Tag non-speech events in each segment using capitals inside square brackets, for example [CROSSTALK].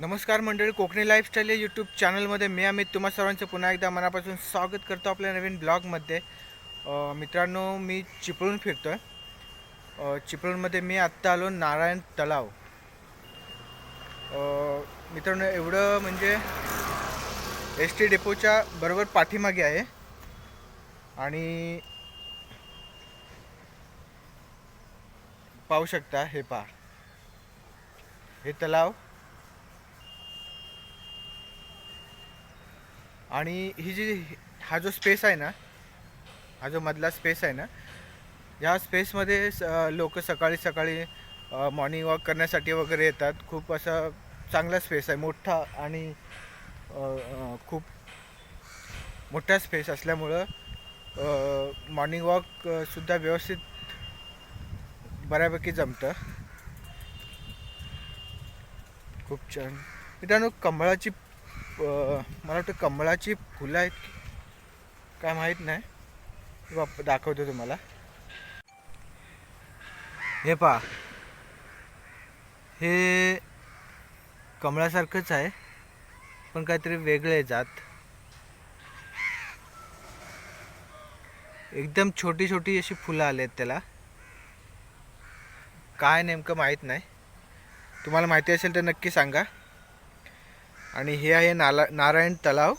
नमस्कार मंडळी कोकणी लाईफस्टाईल या यूट्यूब चॅनलमध्ये मी अमित तुम्हा सर्वांचं पुन्हा एकदा मनापासून स्वागत करतो आपल्या नवीन ब्लॉगमध्ये मित्रांनो मी चिपळूण फिरतो आहे चिपळूणमध्ये मी आत्ता आलो नारायण तलाव. मित्रांनो एवढं म्हणजे एस टी डेपोच्या बरोबर पाठीमागे आहे. आणि पाहू शकता हे पहा हे तलाव आणि ही जी हा जो स्पेस आहे ना हा जो मधला स्पेस आहे ना या स्पेसमध्ये लोक सकाळी सकाळी मॉर्निंग वॉक करण्यासाठी वगैरे येतात. खूप असा चांगला स्पेस आहे. मोठा आणि खूप मोठा स्पेस असल्यामुळं मॉर्निंग वॉक सुद्धा व्यवस्थित बऱ्यापैकी जमतं. खूप छान. मित्रांनो कमळाची मला वाटतं कमळाची फुलं आहेत काय माहीत नाही. बाप दाखवतो तुम्हाला. हे पहा. हे कमळासारखंच आहे पण काहीतरी वेगळं आहे जात. एकदम छोटी छोटी अशी फुलं आली आहेत त्याला. काय नेमकं माहीत नाही. तुम्हाला माहिती असेल तर नक्की सांगा. आणि हे आहे नाला नारायण तलाव.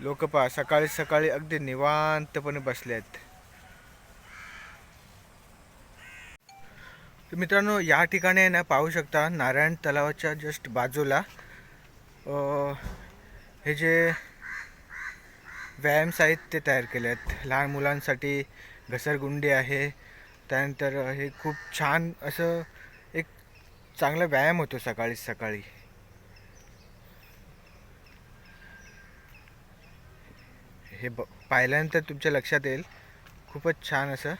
लोक पहा सकाळी सकाळी अगदी निवांतपणे बसले आहेत. तर मित्रांनो या ठिकाणी ना पाहू शकता नारायण तलावाच्या जस्ट बाजूला हे जे व्यायाम साहित्य तयार केले आहेत. लहान मुलांसाठी घसरगुंडी आहे त्यानंतर हे खूप छान असं एक चांगला व्यायाम होतो सकाळी सकाळी. हे ब पाहिल्यानंतर तुमच्या लक्षात येईल. खूपच छान असं.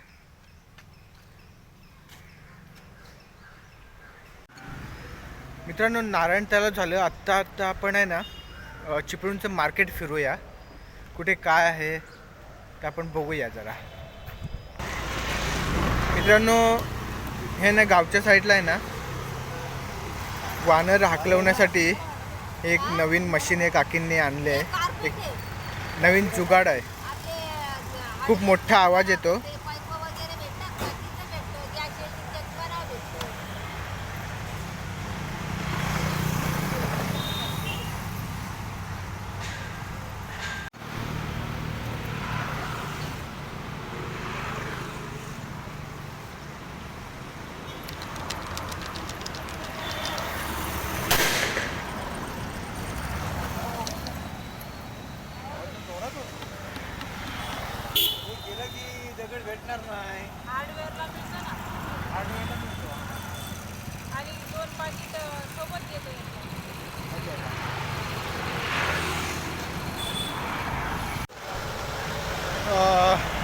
मित्रांनो नारायण त्याला झालं. आत्ता आत्ता आपण आहे ना चिपळूणचं मार्केट फिरूया. कुठे काय आहे ते आपण बघूया जरा. मित्रांनो हे ना गावच्या साईडला आहे ना वानर हाकलवण्यासाठी एक नवीन मशीन एक काकींनी आणले आहे. एक नवीन जुगाड आहे. खूप मोठा आवाज येतो. भेटणार नाही. हार्डवेअरला मिळतं ना? आणि दोन पाकिट सोबत येतो.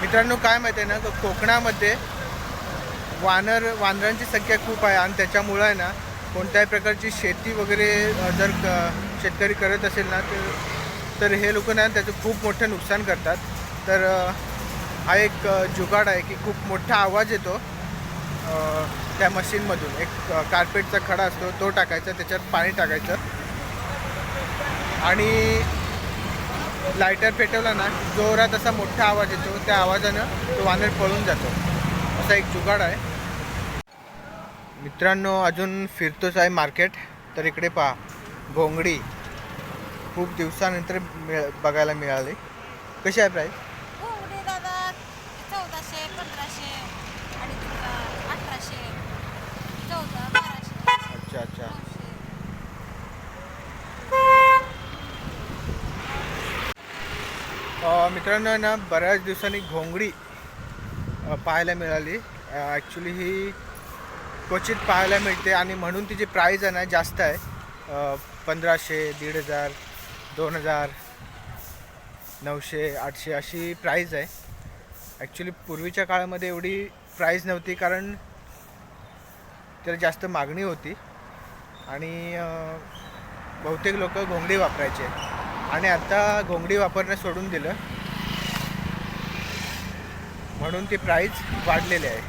मित्रांनो काय माहिती आहे ना को- कोकणामध्ये वानर वानरांची संख्या खूप आहे आणि त्याच्यामुळं आहे ना कोणत्याही प्रकारची शेती वगैरे जर शेतकरी करत असेल ना तर तर हे लोक ना त्याचं खूप मोठं नुकसान करतात. तर हा एक जुगाड आहे की खूप मोठा आवाज येतो. त्या मशीनमधून. एक कार्पेटचा खडा असतो तो टाकायचा त्याच्यात पाणी टाकायचं. आणि लायटर पेटवला ना जोरात असा मोठा आवाज येतो त्या आवाजानं तो वानर पळून जातो. असा एक जुगाड आहे. मित्रांनो अजून फिरतोच आहे मार्केट. तर इकडे पहा घोंगडी खूप दिवसानंतर मिळ बघायला मिळाली. कशी आहे प्राईस घोंगडी दादा चौदाशे पंधराशे अडीच हजार अठराशे चौदा बाराशे अच्छा अच्छा नऊशे अ, मित्रांनो ना बऱ्याच दिवसांनी घोंगडी पाहायला मिळाली. ॲक्च्युली ही क्वचित पाहायला मिळते आणि म्हणून तिची प्राईज आहे ना जास्त आहे. पंधराशे दीड हजार दोन हजार नऊशे आठशे अशी प्राईज आहे. ॲक्च्युली पूर्वीच्या काळामध्ये एवढी प्राईज नव्हती कारण त्याला जास्त मागणी होती. आणि बहुतेक लोक घोंगडी वापरायचे. आणि आता घोंगडी वापरणं सोडून दिलं. म्हणून ती प्राईज वाढलेली आहे.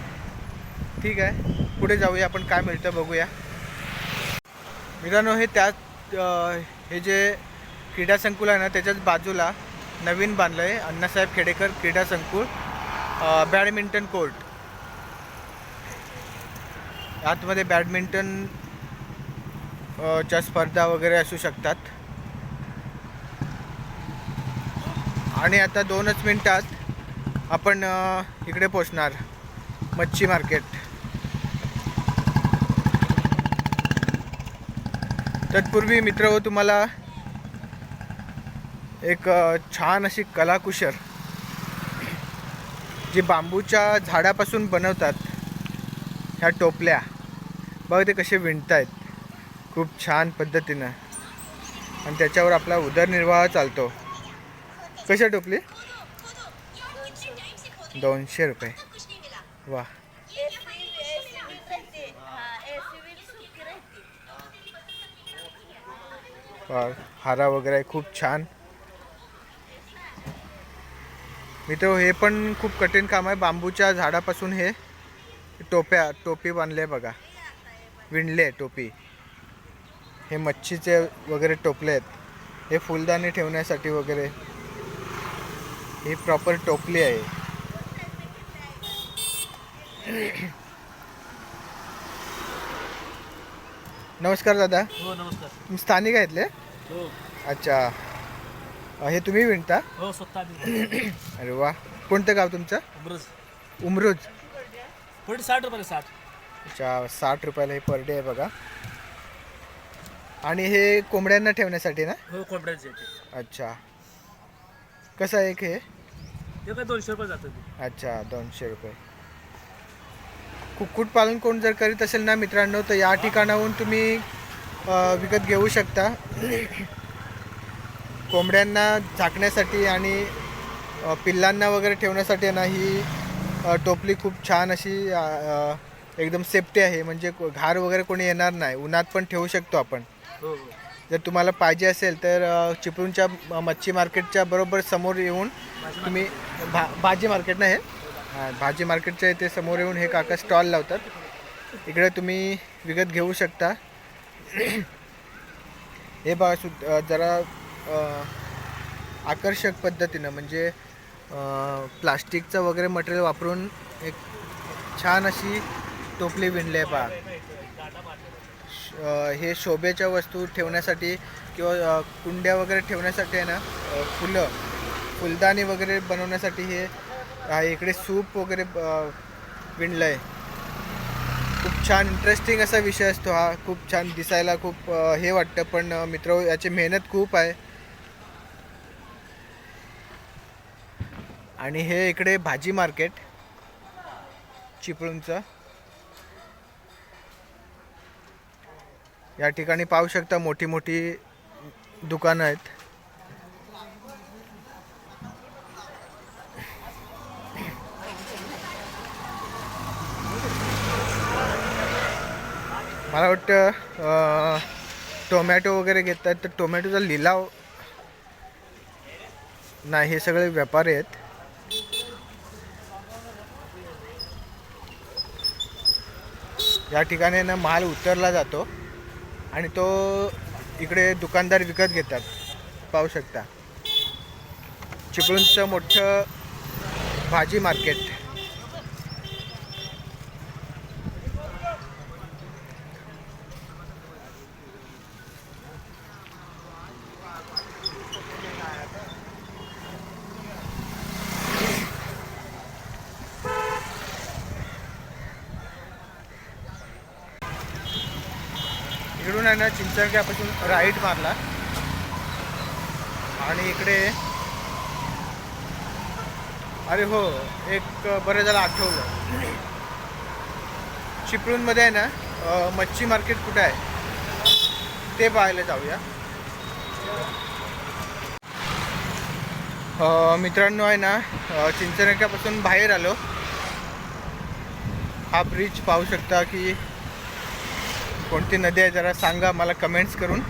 ठीक आहे. पुढे जाऊया. आपण काय मिळतं बघूया. मित्रांनो हे त्यात हे जे क्रीडा संकुल आहे ना त्याच्याच बाजूला नवीन बांधलं आहे अण्णासाहेब खेडेकर क्रीडा संकुल बॅडमिंटन कोर्ट. आतमध्ये बॅडमिंटन च्या स्पर्धा वगैरे असू शकतात. आणि आता दोनच मिनटात आपण इकडे पोचणार. मच्छी मार्केट. तत्पूर्वी मित्र हो तुम्हाला एक छान अशी कलाकुशर जी बांबूच्या झाडापासून बनवतात ह्या टोपल्या. बघ ते कसे विणतायत. खूप छान पद्धतीनं. आणि त्याच्यावर आपला उदरनिर्वाह चालतो. कशा टोपली? दोनशे रुपये. वा हारा वगैरे आहे, खूप छान. मित्र हे पण खूप कठीण काम आहे. बांबूच्या झाडापासून हे टोप्या टोपी बांधले बघा. विणले टोपी. हे मच्छीचे वगैरे टोपले आहेत. हे फुलदाणी ठेवण्यासाठी वगैरे ही प्रॉपर टोपली आहे. [COUGHS] नमस्कार दादा. हो नमस्कार. तुम्ही स्थानिक आहेतले हो. अच्छा. हे तुम्ही विणता? हो स्वतः [COUGHS] अरे वा. कोणतं गाव तुमचं? अमरज उमरूज. पण साठ रुपयाला साठ. अच्छा साठ रुपयाला हे पर डे आहे बघा. आणि हे कोंबड्यांना ठेवण्यासाठी ना? हो कोंबड्यांचे ते. अच्छा. कसं आहे एक हे? ते काय दोनशे रुपये जातं ते. अच्छा दोनशे रुपये. कुक्कुटपालन कोण जर करीत असेल ना मित्रांनो तर या ठिकाणाहून तुम्ही विकत घेऊ शकता. कोंबड्यांना झाकण्यासाठी आणि पिल्लांना वगैरे ठेवण्यासाठी ना ही टोपली खूप छान अशी एकदम सेफ्टी आहे. म्हणजे घार वगैरे कोणी येणार नाही. उन्हात पण ठेवू शकतो आपण. हो हो. जर तुम्हाला पाहिजे असेल तर चिपळूणच्या मच्छी मार्केटच्या बरोबर समोर येऊन तुम्ही भा भाजी मार्केट ना हां? भाजी मार्केटच्या इथे समोर येऊन हे काका स्टॉल लावतात. इकडे तुम्ही विकत घेऊ शकता. हे बघा सु जरा आकर्षक पद्धतीनं म्हणजे प्लास्टिकचं वगैरे मटेरियल वापरून एक छान अशी टोपली विणली आहे पहा. श- हे शोभेच्या वस्तू ठेवण्यासाठी किंवा कुंड्या वगैरे ठेवण्यासाठी आहे ना फुलं फुलदाणी वगैरे बनवण्यासाठी हे इकडे सूप वगैरे अ, विणलं आहे खूप छान इंटरेस्टिंग असा विषय असतो हा. खूप छान दिसायला खूप हे वाटतं पण मित्र याची मेहनत खूप आहे. आणि हे इकडे भाजी मार्केट चिपळूणचं. या ठिकाणी पाहू शकता मोठी मोठी दुकानं आहेत. मला वाटतं टोमॅटो वगैरे घेतात तर टोमॅटोचा लिलाव नाही हे सगळे व्यापारी आहेत. या ठिकाणी ना माल उतरला जातो आणि तो इकडे दुकानदार विकत घेतात पाहू शकता. चिपळूणचं मोठं भाजी मार्केट इकडून आहे ना चिंचणक्यापासून राईट मारला. आणि इकडे अरे हो एक बरं झालं आठवलं. चिपळूणमध्ये आहे ना मच्छी मार्केट कुठे आहे? ते पाहायला जाऊया. मित्रांनो आहे ना चिंचणक्यापासून बाहेर आलो. हा ब्रिज पाहू शकता की कोणती नदी आहे जरा सांगा मला कमेंट्स करून.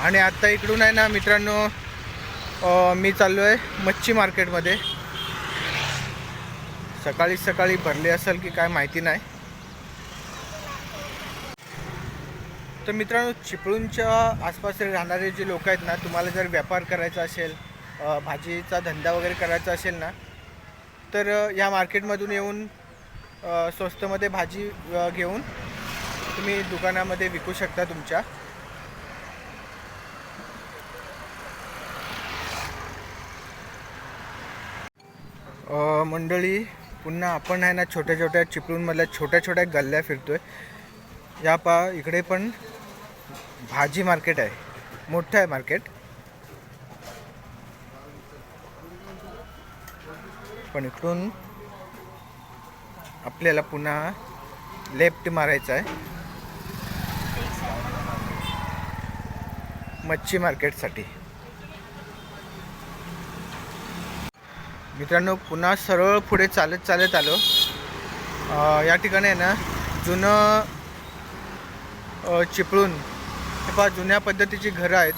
आणि आत्ता इकडून आहे ना मित्रांनो मी चाललो आहे मच्छी मार्केटमध्ये सकाळी सकाळी भरली असेल की काय माहिती नाही. तर मित्रांनो चिपळूणच्या आसपास राहणारे जे लोक आहेत ना तुम्हाला जर व्यापार करायचा असेल भाजीचा धंदा वगैरे करायचा असेल ना तर या मार्केटमधून येऊन स्वस्तमध्ये भाजी घेऊन तुम्ही दुकानामध्ये विकू शकता तुमच्या. मंडळी पुन्हा आपण आहे ना छोट्या छोट्या चिपळूणमधल्या छोट्या छोट्या गल्ल्या फिरतोय. या पा इकडे पण भाजी मार्केट आहे. मोठं आहे मार्केट. पण इकडून आपल्याला पुन्हा लेफ्ट मारायचं आहे. मच्छी मार्केटसाठी. मित्रांनो पुन्हा सरळ पुढे चालत चालत आलो. या ठिकाणी आहे ना जुनं चिपळून चिपळूण पहा जुन्या पद्धतीची घरं आहेत.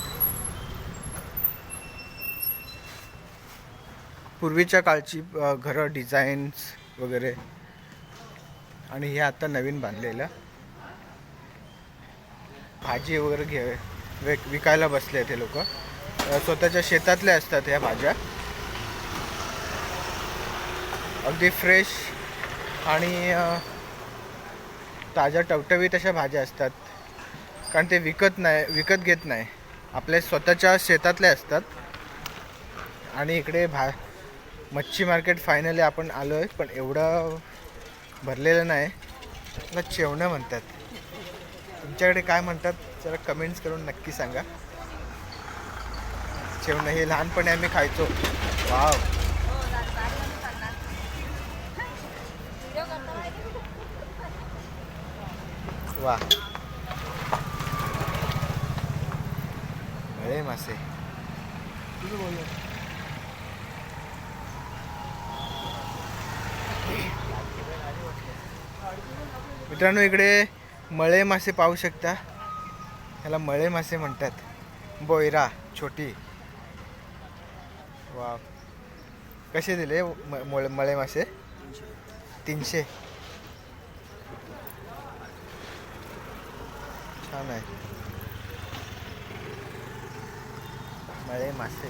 पूर्वीच्या काळची घरं डिझाईन्स वगैरे. आणि हे आता नवीन बांधलेलं. भाजी वगैरे घे विक विकायला बसले ते लोक. स्वतःच्या शेतातल्या असतात ह्या भाज्या. अगदी फ्रेश आणि ताज्या टवटवीत अशा भाज्या असतात. कारण ते विकत नाही विकत घेत नाही. आपल्या स्वतःच्या शेतातले असतात. आणि इकडे भा मच्छी मार्केट फायनली आपण आलो आहे पण एवढं भरलेलं नाही. त्याला चेवणं म्हणतात. तुमच्याकडे काय म्हणतात? जरा कमेंट्स करून नक्की सांगा. चेवणं हे लहानपणी आम्ही खायचो. वाव वा अरे मासे मित्रांनो इकडे मळे मासे पाहू शकता. ह्याला मळे मासे म्हणतात. बोयरा छोटी. वा कसे दिले मळे मासे? तीनशे. छान आहे. मळे मासे.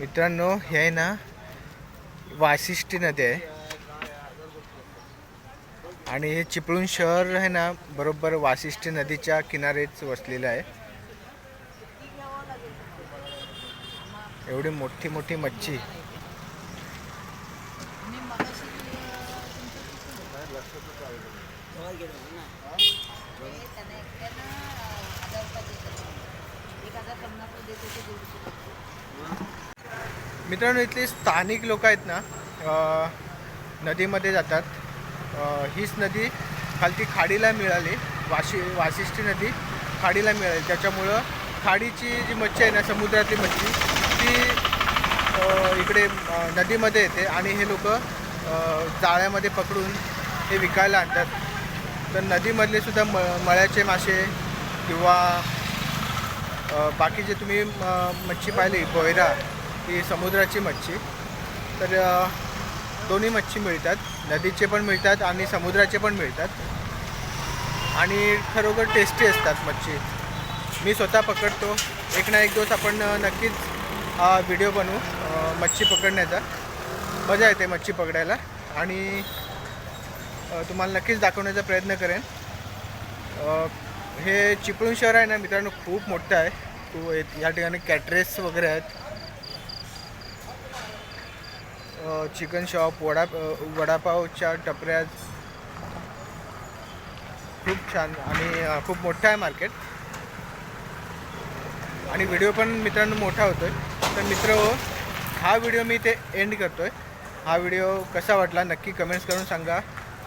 मित्रांनो हे आहे ना वाशिष्ठी नदी आहे. आणि हे चिपळूण शहर आहे ना बरोबर वाशिष्ठी नदीच्या किनारेच वसलेलं आहे. एवढी मोठी मोठी मच्छी. मित्रांनो इथले स्थानिक लोक आहेत ना नदीमध्ये जातात. हीच नदी खालती खाडीला मिळाली. वाशी वाशिष्ठी नदी खाडीला मिळाली. त्याच्यामुळं खाडीची जी मच्छी आहे ना समुद्रातली मच्छी ती इकडे नदीमध्ये येते आणि हे लोक जाळ्यामध्ये पकडून हे विकायला आणतात. तर नदीमधले सुद्धा म मळ्याचे मासे किंवा बाकी जे तुम्ही मच्छी पाहिली बोयरा ही समुद्राची मच्छी. तर दोन्ही मच्छी मिळतात. नदीचे पण मिळतात आणि समुद्राचे पण मिळतात. आणि खरोखर टेस्टी असतात मच्छी. मी स्वतः पकडतो. एक ना एक दिवस आपण नक्कीच हा व्हिडिओ बनवू मच्छी पकडण्याचा. मजा येते मच्छी पकडायला. आणि तुम्हाला नक्कीच दाखवण्याचा प्रयत्न करेन. हे चिपळूण शहर आहे ना मित्रांनो खूप मोठं आहे. खूप या ठिकाणी कॅटरेस वगैरे आहेत. चिकन शॉप वडा वडापावच्या टपऱ्या खूप छान आणि खूप मोठं आहे मार्केट. आणि व्हिडिओ पण मित्रांनो मोठा होतो आहे तर मित्र हा व्हिडिओ मी ते एंड करतो आहे हा व्हिडिओ कसा वाटला नक्की कमेंट्स करून सांगा.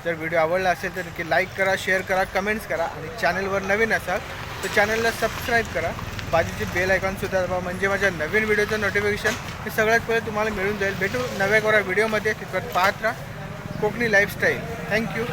जर व्हिडिओ आवडला असेल तर नक्की लाईक करा शेअर करा कमेंट्स करा आणि चॅनलवर नवीन असाल तर चॅनलला सबस्क्राईब करा. बाजूची बेल आयकॉनसुद्धा दाबा म्हणजे माझ्या नवीन व्हिडिओचं नोटिफिकेशन हे सगळ्यात पहिले तुम्हाला मिळून जाईल. भेटू नव्या कोरा व्हिडिओमध्ये. तिथवर पाहत राहा. Konkani lifestyle thank you